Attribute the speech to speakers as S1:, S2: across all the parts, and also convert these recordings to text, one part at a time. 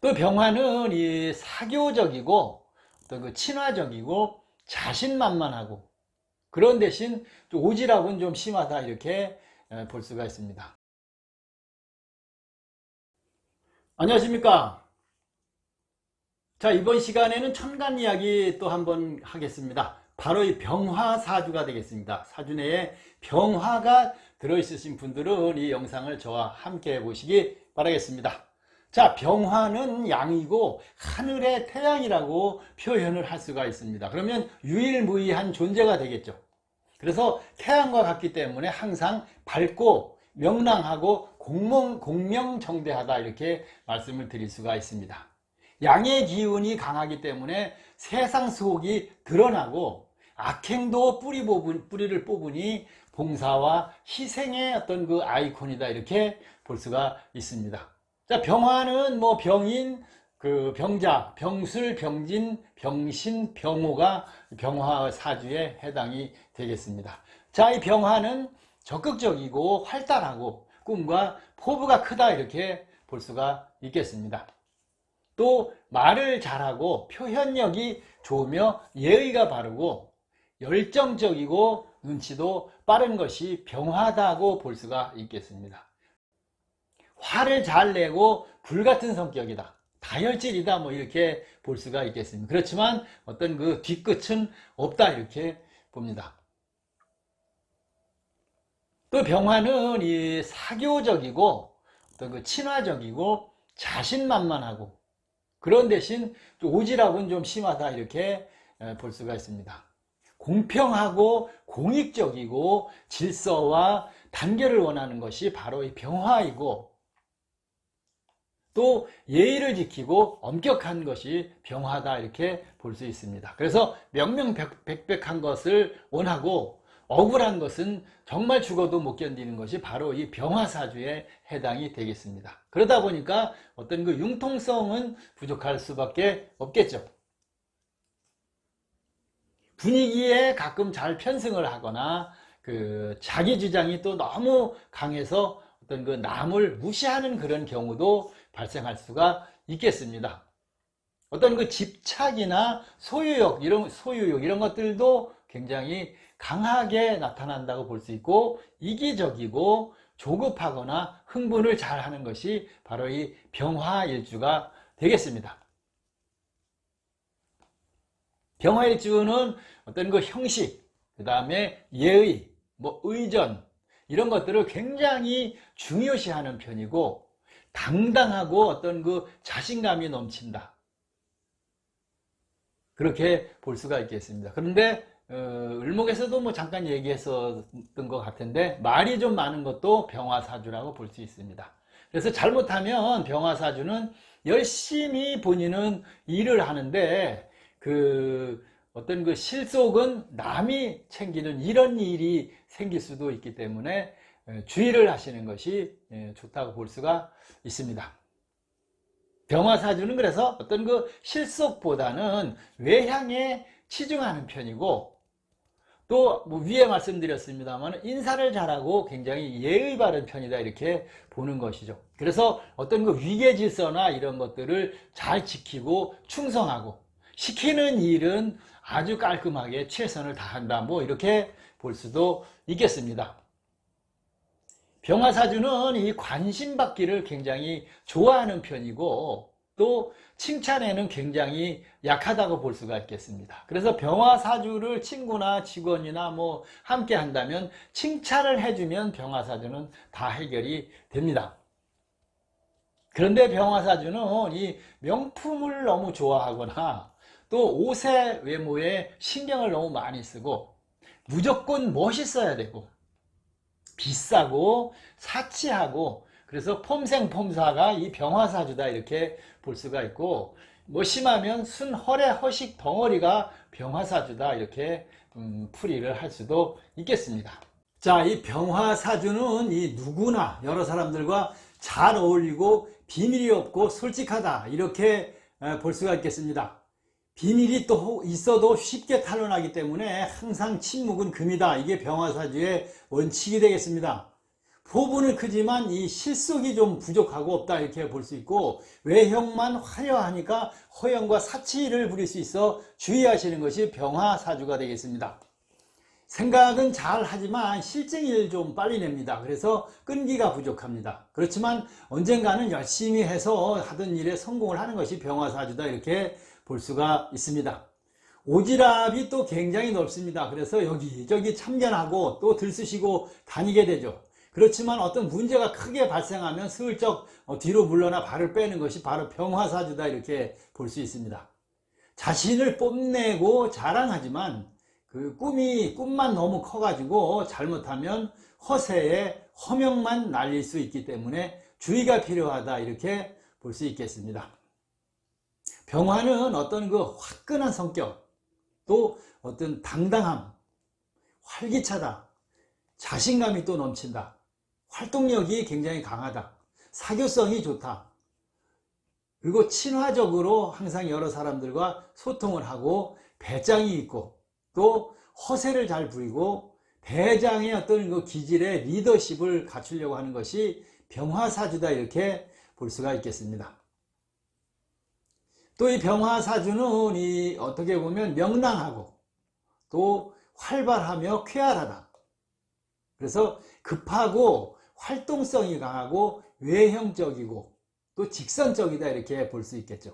S1: 또 병화는 이 사교적이고 또 그 친화적이고 자신만만하고 그런 대신 또 오지랖은 좀 심하다 이렇게 에, 볼 수가 있습니다. 안녕하십니까? 자, 이번 시간에는 천간 이야기 또 한번 하겠습니다. 바로 이 병화 사주가 되겠습니다. 사주 내에 병화가 들어있으신 분들은 이 영상을 저와 함께 보시기 바라겠습니다. 자, 병화는 양이고 하늘의 태양이라고 표현을 할 수가 있습니다. 그러면 유일무이한 존재가 되겠죠. 그래서 태양과 같기 때문에 항상 밝고 명랑하고 공명, 공명정대하다 이렇게 말씀을 드릴 수가 있습니다. 양의 기운이 강하기 때문에 세상 속이 드러나고 악행도 뿌리 뽑은, 뿌리를 뽑으니 봉사와 희생의 어떤 그 아이콘이다 이렇게 볼 수가 있습니다. 자, 병화는 뭐 병인, 그 병자, 병술, 병진, 병신, 병호가 병화 사주에 해당이 되겠습니다. 자, 이 병화는 적극적이고 활달하고 꿈과 포부가 크다 이렇게 볼 수가 있겠습니다. 또 말을 잘하고 표현력이 좋으며 예의가 바르고 열정적이고 눈치도 빠른 것이 병화다고 볼 수가 있겠습니다. 화를 잘 내고 불같은 성격이다. 다혈질이다. 뭐 이렇게 볼 수가 있겠습니다. 그렇지만 어떤 그 뒤끝은 없다. 이렇게 봅니다. 또 병화는 이 사교적이고 어떤 그 친화적이고 자신만만하고 그런 대신 또 오지랖은 좀 심하다. 이렇게 볼 수가 있습니다. 공평하고 공익적이고 질서와 단결을 원하는 것이 바로 이 병화이고 또 예의를 지키고 엄격한 것이 병화다 이렇게 볼 수 있습니다. 그래서 명명백백한 것을 원하고 억울한 것은 정말 죽어도 못 견디는 것이 바로 이 병화사주에 해당이 되겠습니다. 그러다 보니까 어떤 그 융통성은 부족할 수밖에 없겠죠. 분위기에 가끔 잘 편승을 하거나 그 자기 주장이 또 너무 강해서 어떤 그 남을 무시하는 그런 경우도 발생할 수가 있겠습니다. 어떤 그 집착이나 소유욕 이런 소유욕 이런 것들도 굉장히 강하게 나타난다고 볼 수 있고 이기적이고 조급하거나 흥분을 잘 하는 것이 바로 이 병화일주가 되겠습니다. 병화일주는 어떤 그 형식, 그 다음에 예의, 뭐 의전, 이런 것들을 굉장히 중요시하는 편이고, 당당하고 어떤 그 자신감이 넘친다. 그렇게 볼 수가 있겠습니다. 그런데, 어, 을목에서도 뭐 잠깐 얘기했었던 것 같은데, 말이 좀 많은 것도 병화사주라고 볼 수 있습니다. 그래서 잘못하면 병화사주는 열심히 본인은 일을 하는데, 그 어떤 그 실속은 남이 챙기는 이런 일이 생길 수도 있기 때문에 주의를 하시는 것이 좋다고 볼 수가 있습니다. 병화사주는 그래서 어떤 그 실속보다는 외향에 치중하는 편이고 또 뭐 위에 말씀드렸습니다만 인사를 잘하고 굉장히 예의 바른 편이다 이렇게 보는 것이죠. 그래서 어떤 그 위계 질서나 이런 것들을 잘 지키고 충성하고 시키는 일은 아주 깔끔하게 최선을 다한다. 뭐 이렇게 볼 수도 있겠습니다. 병화사주는 이 관심받기를 굉장히 좋아하는 편이고 또 칭찬에는 굉장히 약하다고 볼 수가 있겠습니다. 그래서 병화사주를 친구나 직원이나 뭐 함께 한다면 칭찬을 해주면 병화사주는 다 해결이 됩니다. 그런데 병화사주는 이 명품을 너무 좋아하거나 또 옷의 외모에 신경을 너무 많이 쓰고 무조건 멋있어야 되고 비싸고 사치하고 그래서 폼생폼사가 이 병화사주다 이렇게 볼 수가 있고 뭐 심하면 순허례 허식 덩어리가 병화사주다 이렇게 음, 풀이를 할 수도 있겠습니다. 자, 이 병화사주는 이 누구나 여러 사람들과 잘 어울리고 비밀이 없고 솔직하다 이렇게 볼 수가 있겠습니다. 비밀이 또 있어도 쉽게 탄로나기 때문에 항상 침묵은 금이다. 이게 병화사주의 원칙이 되겠습니다. 호부는 크지만 이 실속이 좀 부족하고 없다 이렇게 볼 수 있고 외형만 화려하니까 허영과 사치를 부릴 수 있어 주의하시는 것이 병화사주가 되겠습니다. 생각은 잘 하지만 실증을 좀 빨리 냅니다. 그래서 끈기가 부족합니다. 그렇지만 언젠가는 열심히 해서 하던 일에 성공을 하는 것이 병화사주다 이렇게 볼 수가 있습니다. 오지랖이 또 굉장히 넓습니다. 그래서 여기저기 참견하고 또 들쑤시고 다니게 되죠. 그렇지만 어떤 문제가 크게 발생하면 슬쩍 어, 뒤로 물러나 발을 빼는 것이 바로 병화사주다 이렇게 볼 수 있습니다. 자신을 뽐내고 자랑하지만 그 꿈이 꿈만 너무 커가지고 잘못하면 허세에 허명만 날릴 수 있기 때문에 주의가 필요하다 이렇게 볼 수 있겠습니다. 병화는 어떤 그 화끈한 성격 또 어떤 당당함 활기차다 자신감이 또 넘친다. 활동력이 굉장히 강하다. 사교성이 좋다. 그리고 친화적으로 항상 여러 사람들과 소통을 하고 배짱이 있고 또 허세를 잘 부리고 대장의 어떤 그 기질의 리더십을 갖추려고 하는 것이 병화사주다 이렇게 볼 수가 있겠습니다. 또 이 병화사주는 이 어떻게 보면 명랑하고 또 활발하며 쾌활하다. 그래서 급하고 활동성이 강하고 외형적이고 또 직선적이다 이렇게 볼 수 있겠죠.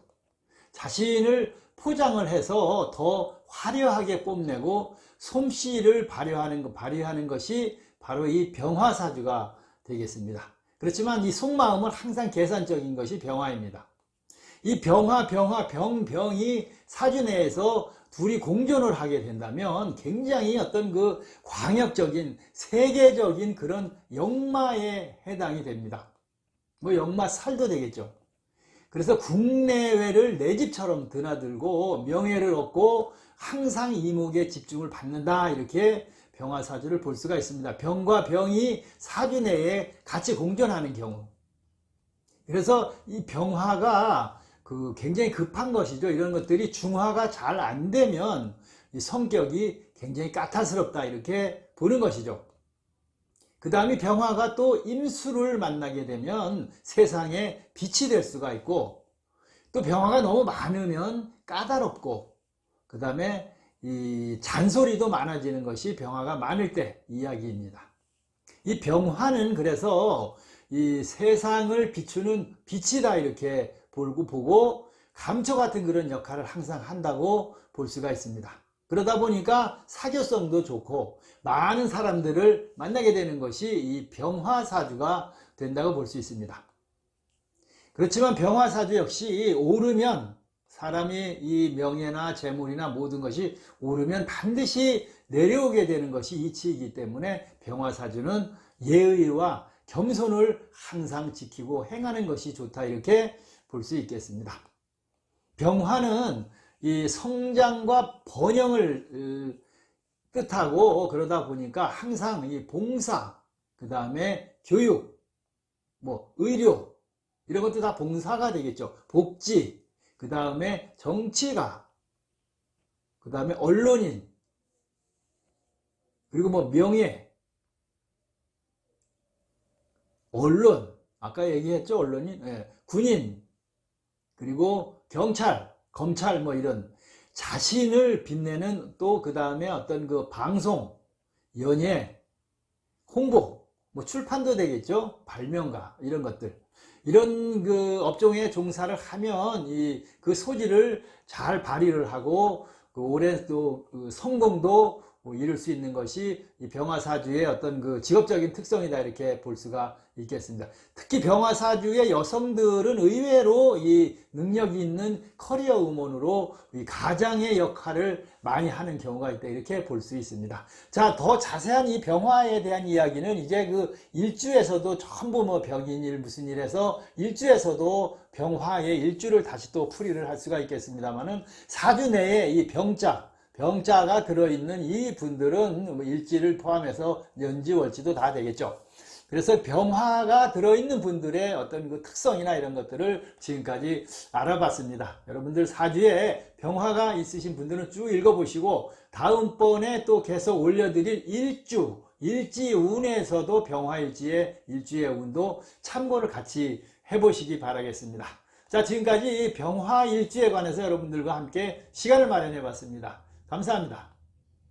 S1: 자신을 포장을 해서 더 화려하게 뽐내고 솜씨를 발휘하는, 것, 발휘하는 것이 바로 이 병화사주가 되겠습니다. 그렇지만 이 속마음은 항상 계산적인 것이 병화입니다. 이 병화, 병화, 병, 병이 사주 내에서 둘이 공존을 하게 된다면 굉장히 어떤 그 광역적인 세계적인 그런 역마에 해당이 됩니다. 뭐 역마 살도 되겠죠. 그래서 국내외를 내 집처럼 드나들고 명예를 얻고 항상 이목에 집중을 받는다 이렇게 병화사주를 볼 수가 있습니다. 병과 병이 사주 내에 같이 공존하는 경우 그래서 이 병화가 그 굉장히 급한 것이죠. 이런 것들이 중화가 잘 안 되면 성격이 굉장히 까탈스럽다 이렇게 보는 것이죠. 그 다음에 병화가 또 임수를 만나게 되면 세상에 빛이 될 수가 있고 또 병화가 너무 많으면 까다롭고 그 다음에 이 잔소리도 많아지는 것이 병화가 많을 때 이야기입니다. 이 병화는 그래서 이 세상을 비추는 빛이다 이렇게 보고 보고 감초 같은 그런 역할을 항상 한다고 볼 수가 있습니다. 그러다 보니까 사교성도 좋고 많은 사람들을 만나게 되는 것이 이 병화사주가 된다고 볼 수 있습니다. 그렇지만 병화사주 역시 오르면 사람이 이 명예나 재물이나 모든 것이 오르면 반드시 내려오게 되는 것이 이치이기 때문에 병화사주는 예의와 겸손을 항상 지키고 행하는 것이 좋다 이렇게 볼 수 있겠습니다. 병화는 이 성장과 번영을 뜻하고 그러다 보니까 항상 이 봉사, 그 다음에 교육, 뭐 의료 이런 것도 다 봉사가 되겠죠. 복지, 그 다음에 정치가, 그 다음에 언론인, 그리고 뭐 명예, 언론, 아까 얘기했죠 언론인, 네. 군인, 그리고 경찰, 검찰 뭐 이런 자신을 빛내는 또 그 다음에 어떤 그 방송, 연예, 홍보, 뭐 출판도 되겠죠. 발명가 이런 것들. 이런 그 업종에 종사를 하면 이 그 소질을 잘 발휘를 하고 그 올해 또그 성공도 뭐 이룰 수 있는 것이 이 병화사주의 어떤 그 직업적인 특성이다 이렇게 볼 수가 있겠습니다. 특히 병화사주의 여성들은 의외로 이 능력이 있는 커리어 우먼으로 이 가장의 역할을 많이 하는 경우가 있다 이렇게 볼 수 있습니다. 자, 더 자세한 이 병화에 대한 이야기는 이제 그 일주에서도 전부 뭐 병인 일 무슨 일에서 일주에서도 병화의 일주를 다시 또 풀이를 할 수가 있겠습니다만은 사주 내에 이 병자 병자가 들어있는 이 분들은 뭐 일지를 포함해서 연지 월지도 다 되겠죠. 그래서 병화가 들어있는 분들의 어떤 그 특성이나 이런 것들을 지금까지 알아봤습니다. 여러분들 사주에 병화가 있으신 분들은 쭉 읽어보시고 다음번에 또 계속 올려드릴 일주 일지운에서도 병화일지의 일주의 운도 참고를 같이 해보시기 바라겠습니다. 자, 지금까지 병화일지에 관해서 여러분들과 함께 시간을 마련해 봤습니다. 감사합니다.